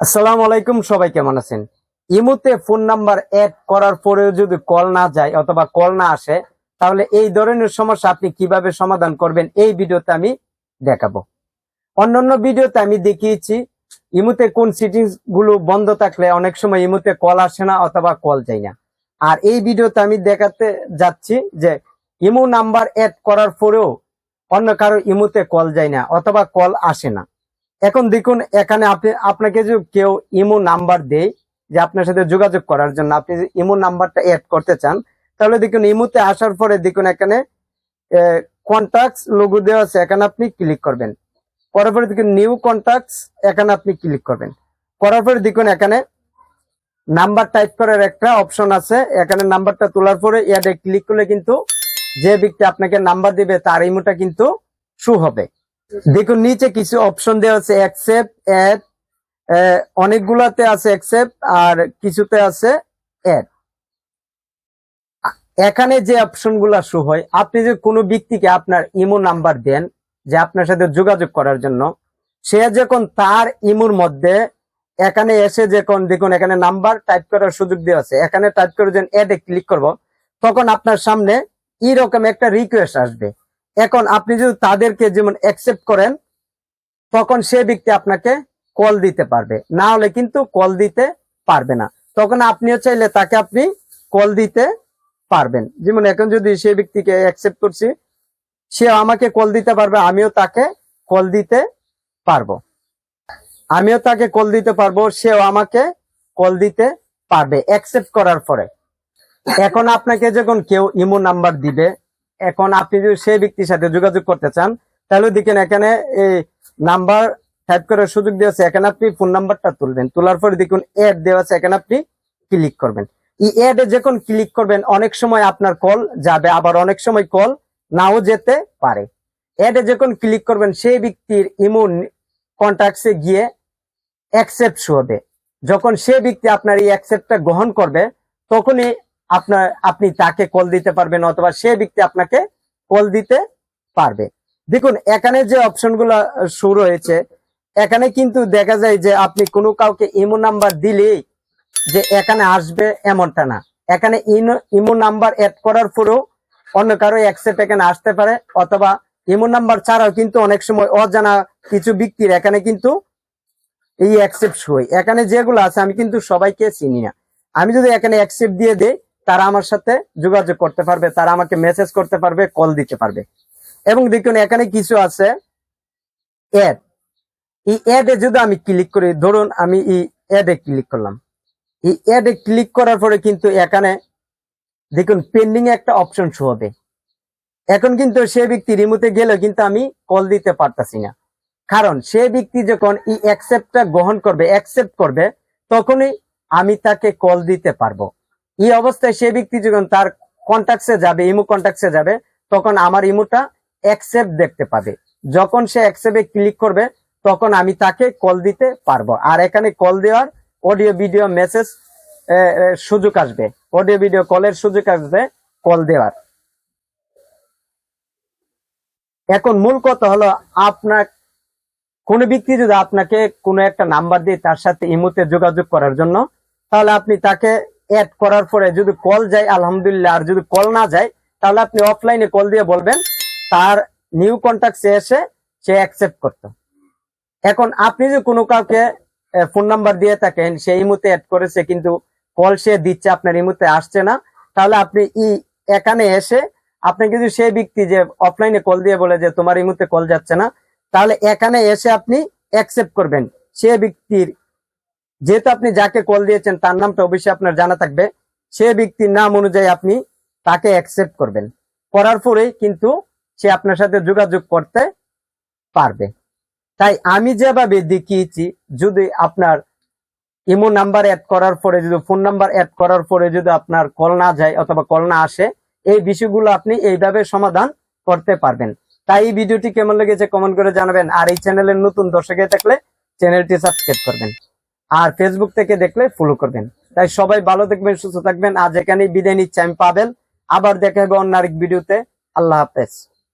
আসসালামু আলাইকুম, সবাই কেমন আছেন? ইমুতে ফোন নাম্বার অ্যাড করার পরেও যদি কল না যায় অথবা কল না আসে, তাহলে এই ধরনের সমস্যা আপনি কীভাবে সমাধান করবেন এই ভিডিওতে আমি দেখাবো। অন্যান্য ভিডিওতে আমি দেখিয়েছি, ইমুতে কোন সিটিংসগুলো বন্ধ থাকলে অনেক সময় ইমুতে কল আসে না অথবা কল যায় না। আর এই ভিডিওতে আমি দেখাতে যাচ্ছি যে ইমু নাম্বার অ্যাড করার পরেও অন্য কারও ইমুতে কল যায় না অথবা কল আসে না। এখন দেখুন, এখানে আপনি, আপনাকে যে কেউ ইমো নাম্বার দেয় যে আপনার সাথে যোগাযোগ করার জন্য, আপনি যে ইমো নাম্বারটা অ্যাড করতে চান, তাহলে দেখুন, ইমোতে আসার পরে দেখুন, এখানে কন্ট্যাক্টস লোগো দেওয়া আছে, এখানে আপনি ক্লিক করবেন। করার পরে দেখুন নিউ কন্ট্যাক্টস এখানে আপনি ক্লিক করবেন। করার পরে দেখুন, এখানে নাম্বার টাইপ করার একটা অপশন আছে, এখানে নাম্বারটা তোলার পরে ইয়াদে ক্লিক করলে কিন্তু যে ব্যক্তি আপনাকে নাম্বার দিবে, তার ইমোটা কিন্তু শু হবে। দেখুন, নিচে কিছু অপশন দেওয়া আছে অ্যাকসেপ্ট অ্যাড অনেকগুলাতে আছে অ্যাকসেপ্ট আর কিছুতে আছে অ্যাড এখানে যে অপশনগুলা শো হয়, আপনি যে কোনো ব্যক্তিকে আপনার ইমো নাম্বার দেন, যে আপনার সাথে যোগাযোগ করার জন্য, সে যখন তার ইমোর মধ্যে, এখানে এসে যখন, দেখুন, এখানে নাম্বার টাইপ করার সুযোগ দেওয়া আছে, এখানে টাইপ করে যখন অ্যাডে ক্লিক করব, তখন আপনার সামনে এরকম একটা রিকোয়েস্ট আসবে। এখন আপনি যদি তাদেরকে যেমন অ্যাকসেপ্ট করেন, তখন সে ব্যক্তি আপনাকে কল দিতে পারবে। না হলে কিন্তু কল দিতে পারবে না। তখন আপনিও চাইলে তাকে আপনি কল দিতে পারবেন। যেমন এখন যদি সে ব্যক্তিকে অ্যাকসেপ্ট করছি সে আমাকে কল দিতে পারবে, আমিও তাকে কল দিতে পারব। আমিও তাকে কল দিতে পারব, সেও আমাকে কল দিতে পারবে অ্যাকসেপ্ট করার পরে। এখন আপনাকে যখন কেউ ইমো নাম্বার দিবে এখন আপনি যদি সেই ব্যক্তির সাথে যোগাযোগ করতে চান, তাহলে দেখেন এখানে এই নাম্বার টাইপ করার সুযোগ দেওয়া আছে। এখানে আপনি ফোন নাম্বারটা তুলবেন। তোলার পরে দেখুন অ্যাড দেওয়া আছে। এখানে আপনি ক্লিক করবেন। এই অ্যাডে যখন ক্লিক করবেন, অনেক সময় আপনার কল যাবে, আবার অনেক সময় কল নাও যেতে পারে। অ্যাডে যখন ক্লিক করবেন, সেই ব্যক্তির ইমুন কন্ট্যাক্টসে গিয়ে অ্যাকসেপ্ট হবে। যখন সে ব্যক্তি আপনার এই অ্যাকসেপ্টটা গ্রহণ করবে, তখনই আপনার, আপনি তাকে কল দিতে পারবেন অথবা সে ব্যক্তি আপনাকে কল দিতে পারবে। দেখুন, এখানে যে অপশনগুলো শুরু হয়েছে এখানে কিন্তু দেখা যায় যে আপনি কোনো কাউকে ইমো নাম্বার দিলেই যে এখানে আসবে এমনটা না। এখানে ইমো নাম্বার অ্যাড করার পরেও অন্য কারও অ্যাকসেপ্ট এখানে আসতে পারে, অথবা ইমো নাম্বার ছাড়াও কিন্তু অনেক সময় অজানা কিছু ব্যক্তির এখানে কিন্তু এই অ্যাকসেপ্ট হয়। এখানে যেগুলো আছে, আমি কিন্তু সবাইকে চিনি না। আমি যদি এখানে অ্যাকসেপ্ট দিয়ে দেই তারা আমার সাথে যোগাযোগ করতে পারবে, তারা আমাকে মেসেজ করতে পারবে কল দিতে পারবে। এবং দেখুন, এখানে কিছু আছে। অ্যাড এই অ্যাডে যদি আমি ক্লিক করি, ধরুন আমি এই অ্যাডে ক্লিক করলাম। এই অ্যাডে ক্লিক করার পরে কিন্তু এখানে দেখুন পেন্ডিং একটা অপশন শো হবে। এখন কিন্তু সে ব্যক্তি রিমোটে গেলেও কিন্তু আমি কল দিতে পারতাছি না। কারণ সে ব্যক্তি যখন এই অ্যাকসেপ্টটা গ্রহণ করবে অ্যাকসেপ্ট করবে, তখনই আমি তাকে কল দিতে পারব। এই অবস্থায় সে ব্যক্তি যখন তার কন্ট্যাক্টসে যাবে ইমো কন্ট্যাক্টসে যাবে, তখন আমার ইমোটা অ্যাকসেপ্ট দেখতে পাবে। যখন সে অ্যাকসেপ্টে ক্লিক করবে, তখন আমি তাকে কল দিতে পারব। আর এখানে কল দেওয়ার অডিও ভিডিও মেসেজ সুযোগ আসবে। অডিও ভিডিও কলের সুযোগ আসবে কল দেওয়ার। এখন মূল কথা হলো আপনার, কোন ব্যক্তি যদি আপনাকে কোনো একটা নাম্বার দিয়ে তার সাথে ইমোতে যোগাযোগ করার জন্য, তাহলে আপনি তাকে অ্যাড করার পরে যদি কল যায়, আলহামদুলিল্লাহ, আর যদি কল না যায়, তাহলে আপনি অফলাইনে কল দিয়ে বলবেন, তার নিউ কন্ট্যাক্ট সে এসে সে অ্যাকসেপ্ট করত। এখন আপনি যদি কোনো কাউকে ফোন নাম্বার দিয়ে থাকেন সে ইমুতে অ্যাড করেছে, কিন্তু কল সে দিচ্ছে, আপনার ইমুতে আসছে না, তাহলে আপনি ই, এখানে এসে আপনি যদি সেই ব্যক্তি যে অফলাইনে কল দিয়ে বলে যে, তোমার ইমুতে কল যাচ্ছে না, তাহলে এখানে এসে আপনি অ্যাকসেপ্ট করবেন। সে ব্যক্তির যেহেতু আপনি যাকে কল দিয়েছেন, তার নামটা অবশ্যই আপনার জানা থাকবে। সে ব্যক্তির নাম অনুযায়ী আপনি তাকে অ্যাকসেপ্ট করবেন। করার পরেই কিন্তু সে আপনার সাথে যোগাযোগ করতে পারবে। তাই আমি যেভাবে দেখিয়েছি, যদি আপনার ইমো নাম্বার অ্যাড করার পরে, যদি ফোন নাম্বার অ্যাড করার পরে যদি আপনার কল না যায় অথবা কল না আসে, এই বিষয়গুলো আপনি এইভাবে সমাধান করতে পারবেন। তাই এই ভিডিওটি কেমন লেগেছে কমেন্ট করে জানাবেন। আর এই চ্যানেলের নতুন দর্শকে থাকলে চ্যানেলটি সাবস্ক্রাইব করবেন। আর ফেসবুক থেকে দেখলে ফলো করবেন। তাই সবাই ভালো দেখবেন সুস্থ থাকবেন। আজ এখানেই বিদায় নিচ্ছে, আমি পাবেন আবার দেখা হবে অন্য আরেক ভিডিওতে আল্লাহ হাফেজ।